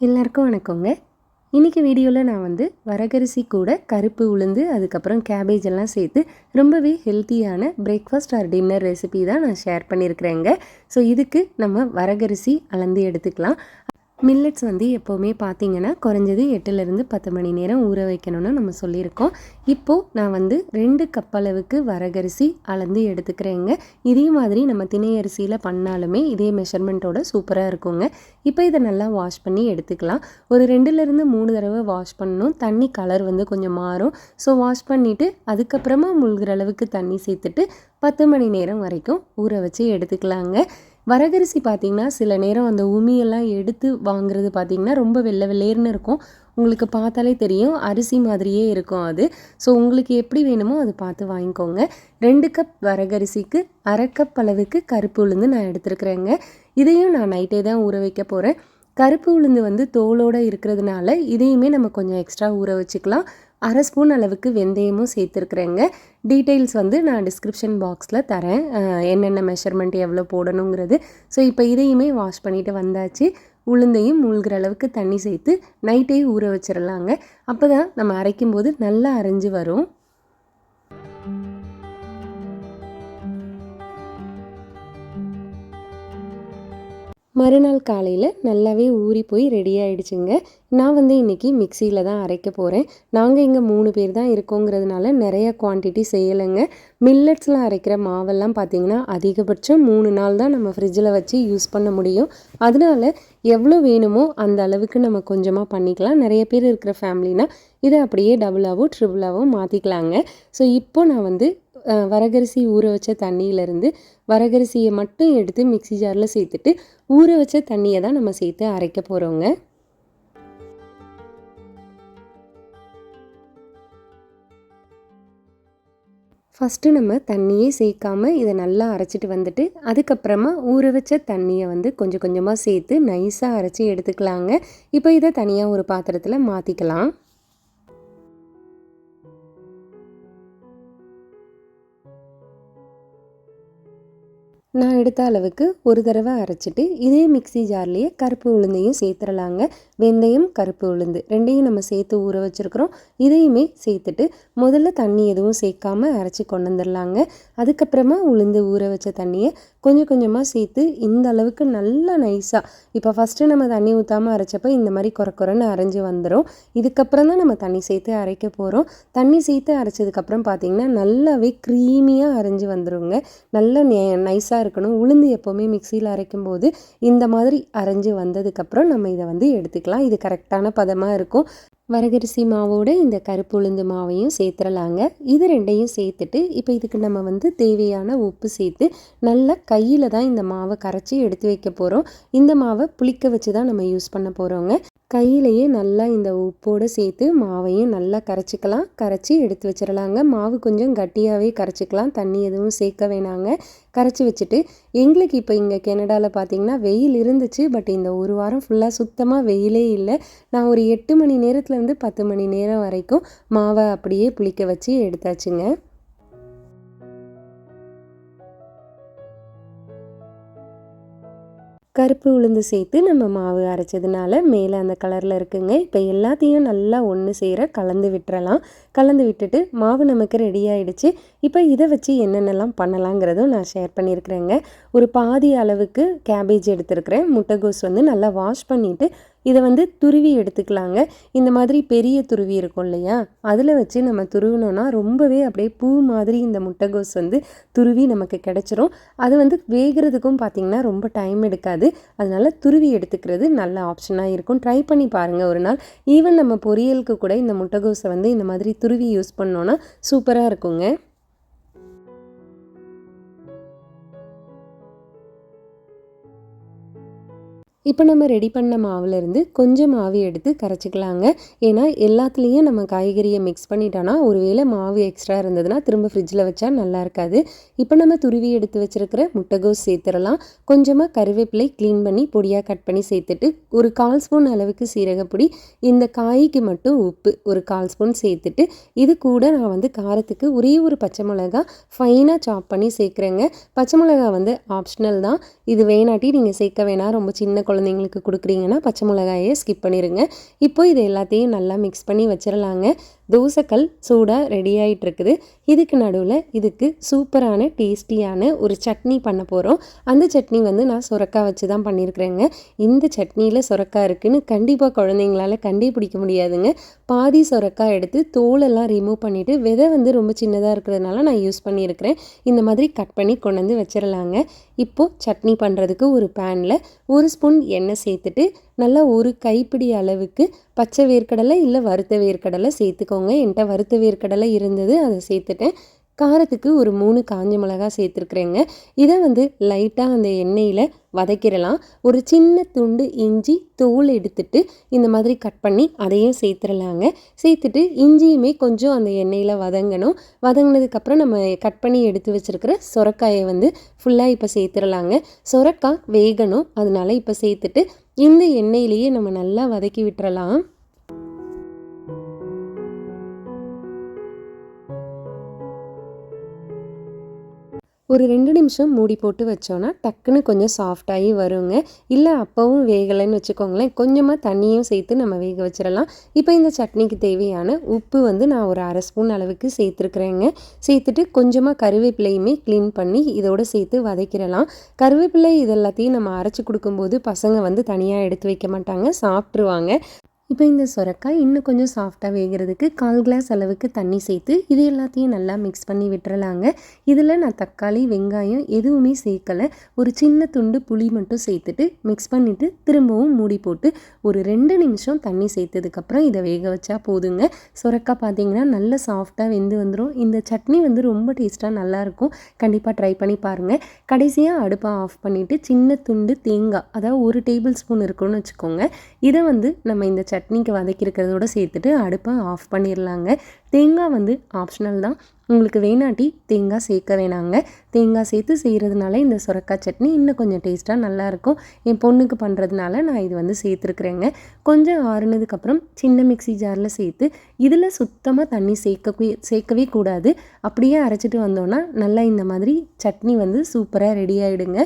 எல்லாருக்கும் வணக்கங்க. இன்றைக்கி வீடியோவில் நான் வந்து வரகரிசி கூட கருப்பு உளுந்து அதுக்கப்புறம் கேபேஜ் எல்லாம் சேர்த்து ரொம்பவே ஹெல்த்தியான பிரேக்ஃபாஸ்ட் ஆர் டின்னர் ரெசிபி தான் நான் ஷேர் பண்ணியிருக்கிறேங்க. ஸோ இதுக்கு நம்ம வரகரிசி அளந்து எடுத்துக்கலாம். மில்லட்ஸ் வந்து எப்போவுமே பார்த்தீங்கன்னா குறைஞ்சது எட்டுலேருந்து பத்து மணி நேரம் ஊற வைக்கணும்னு நம்ம சொல்லியிருக்கோம். இப்போது நான் வந்து ரெண்டு கப் அளவுக்கு வரகரிசி அளந்து எடுத்துக்கிறேங்க. இதே மாதிரி நம்ம திணை அரிசியில் பண்ணாலுமே இதே மெஷர்மெண்ட்டோட சூப்பராக இருக்குங்க. இப்போ இதை நல்லா வாஷ் பண்ணி எடுத்துக்கலாம். ஒரு ரெண்டுலேருந்து மூணு தடவை வாஷ் பண்ணணும். தண்ணி கலர் வந்து கொஞ்சம் மாறும். ஸோ வாஷ் பண்ணிவிட்டு அதுக்கப்புறமா முழுகிற அளவுக்கு தண்ணி சேர்த்துட்டு பத்து மணி நேரம் வரைக்கும் ஊற வச்சு எடுத்துக்கலாங்க. வரகரிசி பார்த்திங்கன்னா சில நேரம் அந்த உமியெல்லாம் எடுத்து வாங்குறது பார்த்திங்கன்னா ரொம்ப வெள்ளை வெள்ளேர்னு இருக்கும். உங்களுக்கு பார்த்தாலே தெரியும் அரிசி மாதிரியே இருக்கும் அது. ஸோ உங்களுக்கு எப்படி வேணுமோ அது பார்த்து வாங்கிக்கோங்க. ரெண்டு கப் வரகரிசிக்கு அரை கப் அளவுக்கு கருப்பு உளுந்து நான் எடுத்துருக்குறேங்க. இதையும் நான் நைட்டே தான் ஊற வைக்க போகிறேன் கருப்பு உளுந்து வந்து தோலோடு இருக்கிறதுனால இதையுமே நம்ம கொஞ்சம் எக்ஸ்ட்ரா ஊற வச்சுக்கலாம். அரை ஸ்பூன் அளவுக்கு வெந்தயமும் சேர்த்துருக்குறேங்க. டீட்டெயில்ஸ் வந்து நான் டிஸ்கிரிப்ஷன் பாக்ஸில் தரேன். என்னென்ன மெஷர்மெண்ட் எவ்வளோ போடணுங்கிறது. ஸோ இப்போ இதையுமே வாஷ் பண்ணிவிட்டு வந்தாச்சு. உளுந்தையும் மூழ்கிற அளவுக்கு தண்ணி சேர்த்து நைட்டே ஊற வச்சிடலாங்க அப்போ தான் நம்ம அரைக்கும் போது நல்லா அரைஞ்சு வரும். மறுநாள் காலையில் நல்லாவே ஊறி போய் ரெடி ஆகிடுச்சுங்க நான் வந்து இன்றைக்கி மிக்சியில் தான் அரைக்க போகிறேன் நாங்கள் இங்கே மூணு பேர் தான் இருக்கோங்கிறதுனால நிறைய குவான்டிட்டி செய்யலைங்க. மில்லட்ஸ்லாம் அரைக்கிற மாவெல்லாம் பார்த்திங்கன்னா அதிகபட்சம் மூணு நாள் தான் நம்ம ஃப்ரிட்ஜில் வச்சு யூஸ் பண்ண முடியும். அதனால் எவ்வளோ வேணுமோ அந்த அளவுக்கு நம்ம கொஞ்சமாக பண்ணிக்கலாம். நிறைய பேர் இருக்கிற ஃபேமிலினா இதை அப்படியே டபுளாகவோ ட்ரிபிளாகவோ மாற்றிக்கலாங்க ஸோ இப்போ நான் வந்து வரகரிசி ஊற வச்ச தண்ணியிலேருந்து வரகரிசியை மட்டும் எடுத்து மிக்சி ஜாரில் சேர்த்துட்டு ஊற வச்ச தண்ணியை தான் நம்ம சேர்த்து அரைக்க போகிறோங்க ஃபஸ்ட்டு நம்ம தண்ணியே சேர்க்காமல் இதை நல்லா அரைச்சிட்டு வந்துட்டு அதுக்கப்புறமா ஊற வச்ச தண்ணியை வந்து கொஞ்சம் கொஞ்சமாக சேர்த்து நைஸாக அரைச்சி எடுத்துக்கலாங்க. இப்போ இதை தனியாக ஒரு பாத்திரத்தில் மாற்றிக்கலாம் நான் எடுத்த அளவுக்கு ஒரு தடவை அரைச்சிட்டு இதே மிக்சி ஜார்லேயே கருப்பு உளுந்தையும் சேர்த்துடலாங்க வெந்தயம் கருப்பு உளுந்து ரெண்டையும் நம்ம சேர்த்து ஊற வச்சுருக்குறோம். இதையுமே சேர்த்துட்டு முதல்ல தண்ணி எதுவும் சேர்க்காம அரைச்சி கொண்டு வந்துடலாங்க. அதுக்கப்புறமா உளுந்து ஊற வச்ச தண்ணியை கொஞ்சம் கொஞ்சமாக சேர்த்து இந்த அளவுக்கு நல்லா நைஸாக இப்போ ஃபஸ்ட்டு நம்ம தண்ணி ஊற்றாமல் அரைச்சப்போ இந்த மாதிரி குறை குறைன்னு அரைஞ்சி வந்துடும் இதுக்கப்புறம் தான் நம்ம தண்ணி சேர்த்து அரைக்க போகிறோம் தண்ணி சேர்த்து அரைச்சதுக்கப்புறம் பார்த்திங்கன்னா நல்லாவே க்ரீமியாக அரைஞ்சி வந்துடுங்க நல்லா நைஸாக கரெக்டாக இருக்கணும். உளுந்து எப்போவுமே மிக்சியில் அரைக்கும் போது இந்த மாதிரி அரைஞ்சி வந்ததுக்கப்புறம் நம்ம இதை வந்து எடுத்துக்கலாம். இது கரெக்டான பதமாக இருக்கும். வரகரிசி மாவோட இந்த கருப்பு உளுந்து மாவையும் சேர்த்துடலாங்க இது ரெண்டையும் சேர்த்துட்டு இப்போ இதுக்கு நம்ம வந்து தேவையான உப்பு சேர்த்து நல்லா கையில் தான் இந்த மாவை கரைச்சி எடுத்து வைக்க போகிறோம் இந்த மாவை புளிக்க வச்சு தான் நம்ம யூஸ் பண்ண போகிறோங்க கையிலையே நல்லா இந்த உப்போடு சேர்த்து மாவையும் நல்லா கரைச்சிக்கலாம். கரைச்சி எடுத்து வச்சிடலாங்க மாவு கொஞ்சம் கட்டியாகவே கரைச்சிக்கலாம். தண்ணி எதுவும் சேர்க்க வேணாங்க. கரைச்சி வச்சுட்டு எங்களுக்கு இப்போ இங்கே கெனடாவில் பார்த்தீங்கன்னா வெயில் இருந்துச்சு. பட் இந்த ஒரு வாரம் ஃபுல்லாக சுத்தமாக வெயிலே இல்லை. நான் ஒரு எட்டு மணி நேரத்தில் வந்து பத்து மணி நேரம் வரைக்கும் மாவை அப்படியே புளிக்க வச்சு எடுத்தாச்சுங்க. கருப்பு உளுந்து சேர்த்து நம்ம மாவு அரைச்சதுனால மேலே அந்த கலரில் இருக்குங்க. இப்போ எல்லாத்தையும் நல்லா ஒன்று சேர கலந்து விட்டுறலாம். கலந்து விட்டுட்டு மாவு நமக்கு ரெடி ஆகிடுச்சு இப்போ இதை வச்சு என்னென்னலாம் பண்ணலாங்கிறதும் நான் ஷேர் பண்ணியிருக்கிறேங்க. ஒரு பாதி அளவுக்கு கேபேஜ் எடுத்துருக்கிறேன். முட்டைகோஸ் வந்து நல்லா வாஷ் பண்ணிவிட்டு இதை வந்து துருவி எடுத்துக்கலாங்க. இந்த மாதிரி பெரிய துருவி இருக்கும் இல்லையா? அதில் வச்சு நம்ம துருவினோன்னா ரொம்பவே அப்படியே பூ மாதிரி இந்த முட்டைகோஸ் வந்து துருவி நமக்கு கிடச்சிரும். அது வந்து வேகிறதுக்கும் பார்த்திங்கன்னா ரொம்ப டைம் எடுக்காது. அதனால் துருவி எடுத்துக்கிறது நல்ல ஆப்ஷனாக இருக்கும். ட்ரை பண்ணி பாருங்கள் ஒரு நாள். ஈவன் நம்ம பொரியலுக்கு கூட இந்த முட்டைகோஸை வந்து இந்த மாதிரி துருவி யூஸ் பண்ணோன்னா சூப்பராக இருக்குங்க. இப்போ நம்ம ரெடி பண்ண மாவுலேருந்து கொஞ்சம் மாவு எடுத்து கரைச்சிக்கலாங்க. ஏன்னா எல்லாத்துலேயும் நம்ம காய்கறியை மிக்ஸ் பண்ணிட்டோன்னா ஒருவேளை மாவு எக்ஸ்ட்ரா இருந்ததுன்னா திரும்ப ஃப்ரிட்ஜில் வச்சா நல்லா இருக்காது. இப்போ நம்ம துருவி எடுத்து வச்சுருக்கிற முட்டைகோஸ் சேர்த்துடலாம். கொஞ்சமாக கருவேப்பிலை க்ளீன் பண்ணி பொடியாக கட் பண்ணி சேர்த்துட்டு ஒரு கால் ஸ்பூன் அளவுக்கு சீரகப்பொடி இந்த காய்க்கு மட்டும் உப்பு ஒரு கால் ஸ்பூன் சேர்த்துட்டு இது கூட நான் வந்து காரத்துக்கு ஒரே ஒரு பச்சை மிளகா ஃபைனாக சாப் பண்ணி சேர்க்குறேங்க. பச்சை மிளகா வந்து ஆப்ஷனல் தான். இது வேணாட்டி நீங்கள் சேர்க்க வேணாம். ரொம்ப சின்ன குழந்தைங்களுக்கு கொடுக்குறீங்கன்னா பச்சை மிளகாயை ஸ்கிப் பண்ணிடுங்க இப்போ இது எல்லாத்தையும் நல்லா மிக்ஸ் பண்ணி வச்சிடலாங்க தோசைக்கல் சூடாக ரெடி ஆகிட்டு இருக்குது இதுக்கு நடுவில் இதுக்கு சூப்பரான டேஸ்டியான ஒரு சட்னி பண்ண போகிறோம் அந்த சட்னி வந்து நான் சுரக்காய் வச்சு தான் பண்ணியிருக்கிறேங்க இந்த சட்னியில் சுரக்காய் இருக்குதுன்னு கண்டிப்பாக குழந்தைங்களால கண்டுபிடிக்க முடியாதுங்க. பாதி சுரக்காய் எடுத்து தோலெல்லாம் ரிமூவ் பண்ணிவிட்டு விதை வந்து ரொம்ப சின்னதாக இருக்கிறதுனால நான் யூஸ் பண்ணியிருக்கிறேன் இந்த மாதிரி கட் பண்ணி கொண்டு வந்து வச்சிடலாங்க இப்போது சட்னி பண்ணுறதுக்கு ஒரு பேனில் ஒரு ஸ்பூன் எண்ணெய் சேர்த்துட்டு நல்லா ஒரு கைப்பிடி அளவுக்கு பச்சை வேர்க்கடலை இல்லை வறுத்த வேர்க்கடலை சேர்த்துக்கோங்க. என்கிட்ட வறுத்த வேர்க்கடலை இருந்தது அதை சேர்த்துட்டேன். காரத்துக்கு ஒரு மூணு காஞ்ச மிளகா சேர்த்துருக்குறேங்க. இதை வந்து லைட்டாக அந்த எண்ணெயில் வதக்கிடலாம். ஒரு சின்ன துண்டு இஞ்சி தோல் எடுத்துட்டு இந்த மாதிரி கட் பண்ணி அதையும் சேர்த்துடலாங்க. சேர்த்துட்டு இஞ்சியுமே கொஞ்சம் அந்த எண்ணெயில் வதங்கணும். வதங்கினதுக்கப்புறம் நம்ம கட் பண்ணி எடுத்து வச்சுருக்கிற சொரக்காயை வந்து ஃபுல்லாக இப்போ சேர்த்துடலாங்க. சொரக்காய் வேகணும் அதனால இப்போ சேர்த்துட்டு இந்த எண்ணெயிலேயே நம்ம நல்லா வதக்கி விட்டுறலாம். ஒரு ரெண்டு நிமிஷம் மூடி போட்டு வச்சோன்னா டக்குன்னு கொஞ்சம் சாஃப்டாகி வருங்க. இல்லை அப்போவும் வேகலைன்னு வச்சுக்கோங்களேன். கொஞ்சமாக தண்ணியும் சேர்த்து நம்ம வேக வச்சிடலாம். இப்போ இந்த சட்னிக்கு தேவையான உப்பு வந்து நான் ஒரு அரை ஸ்பூன் அளவுக்கு சேர்த்துருக்குறேங்க. சேர்த்துட்டு கொஞ்சமாக கருவேப்பிலையுமே க்ளீன் பண்ணி இதோட சேர்த்து வதக்கிடலாம். கருவேப்பிலை இது எல்லாத்தையும் நம்ம அரைச்சி கொடுக்கும்போது பசங்க வந்து தனியாக எடுத்து வைக்க மாட்டாங்க. சாப்பிட்ருவாங்க இப்போ இந்த சுரக்காய் இன்னும் கொஞ்சம் சாஃப்டாக வேகிறதுக்கு கால் கிளாஸ் அளவுக்கு தண்ணி சேர்த்து இது எல்லாத்தையும் நல்லா மிக்ஸ் பண்ணி விட்டுறலாங்க. இதில் நான் தக்காளி வெங்காயம் எதுவுமே சேர்க்கலை. ஒரு சின்ன துண்டு புளி மட்டும் சேர்த்துட்டு மிக்ஸ் பண்ணிவிட்டு திரும்பவும் மூடி போட்டு ஒரு ரெண்டு நிமிஷம் தண்ணி சேர்த்ததுக்கப்புறம் இதை வேக வச்சா போதுங்க. சுரக்காய் பார்த்தீங்கன்னா நல்ல சாஃப்டாக வெந்து வந்துடும் இந்த சட்னி வந்து ரொம்ப டேஸ்ட்டாக நல்லாயிருக்கும். கண்டிப்பாக ட்ரை பண்ணி பாருங்கள் கடைசியாக அடுப்பை ஆஃப் பண்ணிவிட்டு சின்ன துண்டு தேங்காய் அதாவது ஒரு டேபிள் ஸ்பூன் இருக்குன்னு வச்சுக்கோங்க. இதை வந்து நம்ம இந்த சட்னி சட்னிக்கு வதக்கியிருக்கிறதோட சேர்த்துட்டு அடுப்பை ஆஃப் பண்ணிடலாங்க தேங்காய் வந்து ஆப்ஷனல் தான். உங்களுக்கு வேணாட்டி தேங்காய் சேர்க்க வேணாங்க. தேங்காய் சேர்த்து செய்கிறதுனால இந்த சுரக்காய் சட்னி இன்னும் கொஞ்சம் டேஸ்ட்டாக நல்லாயிருக்கும் என் பொண்ணுக்கு பண்ணுறதுனால நான் இது வந்து சேர்த்துருக்குறேங்க. கொஞ்சம் ஆறுனதுக்கப்புறம் சின்ன மிக்சி ஜாரில் சேர்த்து இதில் சுத்தமாக தண்ணி சேர்க்க சேர்க்கவே கூடாது. அப்படியே அரைச்சிட்டு வந்தோன்னா நல்லா இந்த மாதிரி சட்னி வந்து சூப்பராக ரெடி ஆகிடுங்க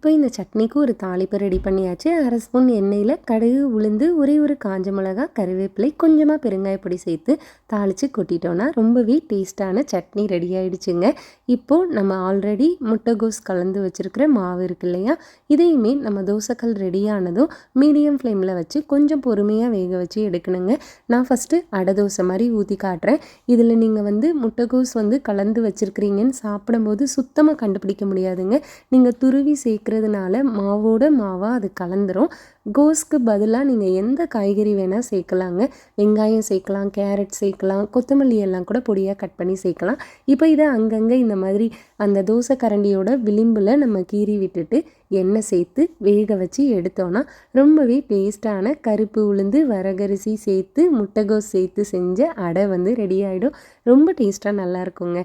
இப்போ இந்த சட்னிக்கு ஒரு தாளிப்பு ரெடி பண்ணியாச்சு. அரை ஸ்பூன் எண்ணெயில் கடுகு உளுந்து ஒரே ஒரு காஞ்ச மிளகா கருவேப்பிலை கொஞ்சமாக பெருங்காயப்பொடி சேர்த்து தாளித்து கொட்டிட்டோன்னா ரொம்பவே டேஸ்ட்டான சட்னி ரெடி ஆகிடுச்சுங்க இப்போது நம்ம ஆல்ரெடி முட்டைகோஸ் கலந்து வச்சுருக்கிற மாவு இருக்கு இல்லையா? இதையுமே நம்ம தோசைக்கல் ரெடியானதும் மீடியம் ஃப்ளேமில் வச்சு கொஞ்சம் பொறுமையாக வேக வச்சு எடுக்கணுங்க. நான் ஃபஸ்ட்டு அடை தோசை மாதிரி ஊற்றி காட்டுறேன். இதில் நீங்கள் வந்து முட்டைகோஸ் வந்து கலந்து வச்சுருக்கிறீங்கன்னு சாப்பிடும்போது சுத்தமாக கண்டுபிடிக்க முடியாதுங்க. நீங்கள் துருவி சேர்க்க இருக்கிறதுனால மாவோட மாவாக அது கலந்துரும். கோஸ்க்கு பதிலாக நீங்கள் எந்த காய்கறி வேணால் சேர்க்கலாங்க. வெங்காயம் சேர்க்கலாம் கேரட் சேர்க்கலாம் கொத்தமல்லி எல்லாம் கூட பொடியாக கட் பண்ணி சேர்க்கலாம். இப்போ இதை அங்கங்கே இந்த மாதிரி அந்த தோசை கரண்டியோட விளிம்பில் நம்ம கீறி விட்டுட்டு எண்ணெய் சேர்த்து வேக வச்சு எடுத்தோன்னா ரொம்பவே டேஸ்ட்டான கருப்பு உளுந்து வரகரிசி சேர்த்து முட்டைகோஸ் சேர்த்து செஞ்ச அடை வந்து ரெடி ஆகிடும் ரொம்ப டேஸ்ட்டாக நல்லாயிருக்குங்க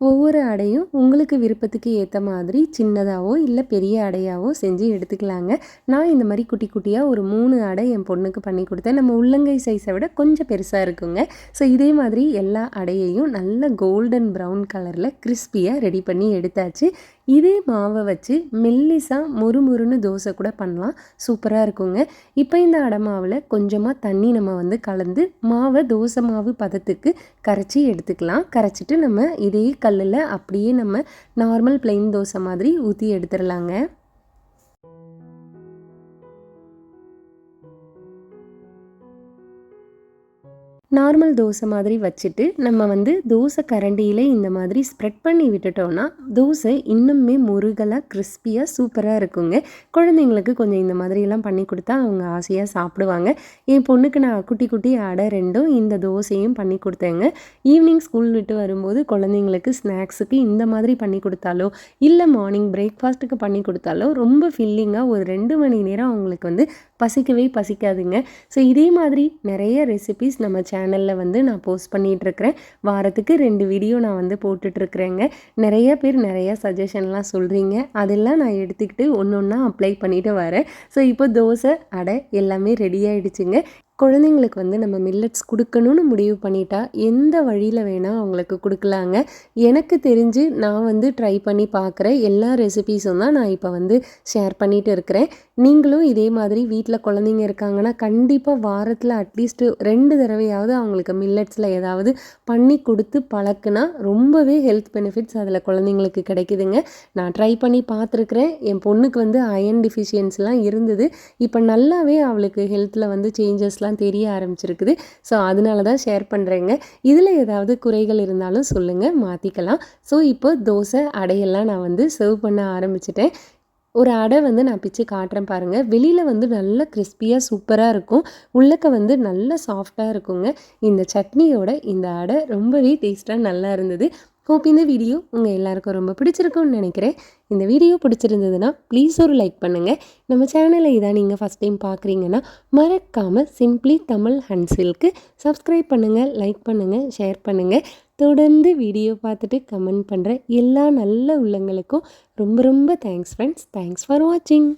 ஒவ்வொரு அடையும் உங்களுக்கு விருப்பத்துக்கு ஏற்ற மாதிரி சின்னதாகவோ இல்லை பெரிய அடையாவோ செஞ்சு எடுத்துக்கலாங்க. நான் இந்த மாதிரி குட்டி குட்டியாக ஒரு மூணு அடை என் பொண்ணுக்கு பண்ணி கொடுத்தேன். நம்ம உள்ளங்கை சைஸை விட கொஞ்சம் பெருசாக இருக்குங்க. ஸோ இதே மாதிரி எல்லா அடையையும் நல்ல கோல்டன் ப்ரௌன் கலரில் கிறிஸ்பியாக ரெடி பண்ணி எடுத்தாச்சு. இதே மாவை வச்சு மெல்லிசாக முறுமுறுன்னு தோசை கூட பண்ணலாம். சூப்பராக இருக்குங்க. இப்போ இந்த அடை மாவில் கொஞ்சமாக தண்ணி நம்ம வந்து கலந்து மாவை தோசை மாவு பதத்துக்கு கரைச்சி எடுத்துக்கலாம். கரைச்சிட்டு நம்ம இதே கல்லில் அப்படியே நம்ம நார்மல் பிளெயின் தோசை மாதிரி ஊற்றி எடுத்துடலாங்க. நார்மல் தோசை மாதிரி வச்சுட்டு நம்ம வந்து தோசை கரண்டியிலே இந்த மாதிரி ஸ்ப்ரெட் பண்ணி விட்டுட்டோன்னா தோசை இன்னுமே முருகலாக கிறிஸ்பியாக சூப்பராக இருக்குங்க. குழந்தைங்களுக்கு கொஞ்சம் இந்த மாதிரியெல்லாம் பண்ணி கொடுத்தா அவங்க ஆசையாக சாப்பிடுவாங்க. என் பொண்ணுக்கு நான் குட்டி குட்டி அடை ரெண்டும் இந்த தோசையும் பண்ணி கொடுத்தேங்க. ஈவினிங் ஸ்கூல் விட்டு வரும்போது குழந்தைங்களுக்கு ஸ்நாக்ஸுக்கு இந்த மாதிரி பண்ணி கொடுத்தாலோ இல்லை மார்னிங் பிரேக்ஃபாஸ்ட்டுக்கு பண்ணி கொடுத்தாலோ ரொம்ப ஃபில்லிங்காக ஒரு ரெண்டு மணி நேரம் அவங்களுக்கு வந்து பசிக்கவே பசிக்காதுங்க. ஸோ இதே மாதிரி நிறைய ரெசிபிஸ் நம்ம சேனலில் வந்து நான் போஸ்ட் பண்ணிகிட்ருக்கிறேன் வாரத்துக்கு ரெண்டு வீடியோ நான் வந்து போட்டுட்ருக்குறேங்க நிறைய பேர் நிறைய சஜஷன்லாம் சொல்கிறீங்க அதெல்லாம் நான் எடுத்துக்கிட்டு ஒன்று ஒன்றா அப்ளை பண்ணிவிட்டு வரேன். ஸோ இப்போ தோசை அடை எல்லாமே ரெடி ஆகிடுச்சுங்க குழந்தைங்களுக்கு வந்து நம்ம மில்லட்ஸ் கொடுக்கணும்னு முடிவு பண்ணிட்டா எந்த வழியில் வேணால் அவங்களுக்கு கொடுக்கலாங்க. எனக்கு தெரிஞ்சு நான் வந்து ட்ரை பண்ணி பார்க்குற எல்லா ரெசிபீஸும் தான் நான் இப்போ வந்து ஷேர் பண்ணிட்டு இருக்கிறேன். நீங்களும் இதே மாதிரி வீட்டில் குழந்தைங்க இருக்காங்கன்னா கண்டிப்பாக வாரத்தில் அட்லீஸ்ட்டு ரெண்டு தடவையாவது அவங்களுக்கு மில்லட்ஸில் ஏதாவது பண்ணி கொடுத்து பழக்குனா ரொம்பவே ஹெல்த் பெனிஃபிட்ஸ் அதில் குழந்தைங்களுக்கு கிடைக்குதுங்க. நான் ட்ரை பண்ணி பார்த்துருக்குறேன் என் பொண்ணுக்கு வந்து அயன் டிஃபிஷியன்ஸ்லாம் இருந்தது. இப்போ நல்லாவே அவளுக்கு ஹெல்த்தில் வந்து சேஞ்சஸ்லாம் தெரிய ஆரம்பிச்சிருக்குது. ஸோ அதனால தான் ஷேர் பண்ணுறேங்க இதில் ஏதாவது குறைகள் இருந்தாலும் சொல்லுங்கள் மாற்றிக்கலாம் ஸோ இப்போ தோசை அடையெல்லாம் நான் வந்து சர்வ் பண்ண ஆரம்பிச்சிட்டேன். ஒரு அடை வந்து நான் பிச்சு காட்டுறேன் பாருங்கள் வெளியில் வந்து நல்ல கிறிஸ்பியாக சூப்பராக இருக்கும். உள்ளக்க வந்து நல்ல சாஃப்டாக இருக்குங்க. இந்த சட்னியோட இந்த அடை ரொம்பவே டேஸ்ட்டாக நல்லா இருந்தது. ஹோப் இந்த வீடியோ உங்கள் எல்லாருக்கும் ரொம்ப பிடிச்சிருக்கும்னு நினைக்கிறேன். இந்த வீடியோ பிடிச்சிருந்ததுன்னா ப்ளீஸ் ஒரு லைக் பண்ணுங்கள் நம்ம சேனலை இதான் நீங்கள் ஃபஸ்ட் டைம் பார்க்குறீங்கன்னா மறக்காமல் சிம்ப்ளி தமிழ் ஹன்சில்க்கு சப்ஸ்கிரைப் பண்ணுங்கள் லைக் பண்ணுங்கள் ஷேர் பண்ணுங்கள் தொடர்ந்து வீடியோ பார்த்துட்டு கமெண்ட் பண்ணுற எல்லா நல்ல உள்ளங்களுக்கும் ரொம்ப ரொம்ப தேங்க்ஸ் ஃப்ரெண்ட்ஸ் தேங்க்ஸ் ஃபார் வாட்சிங்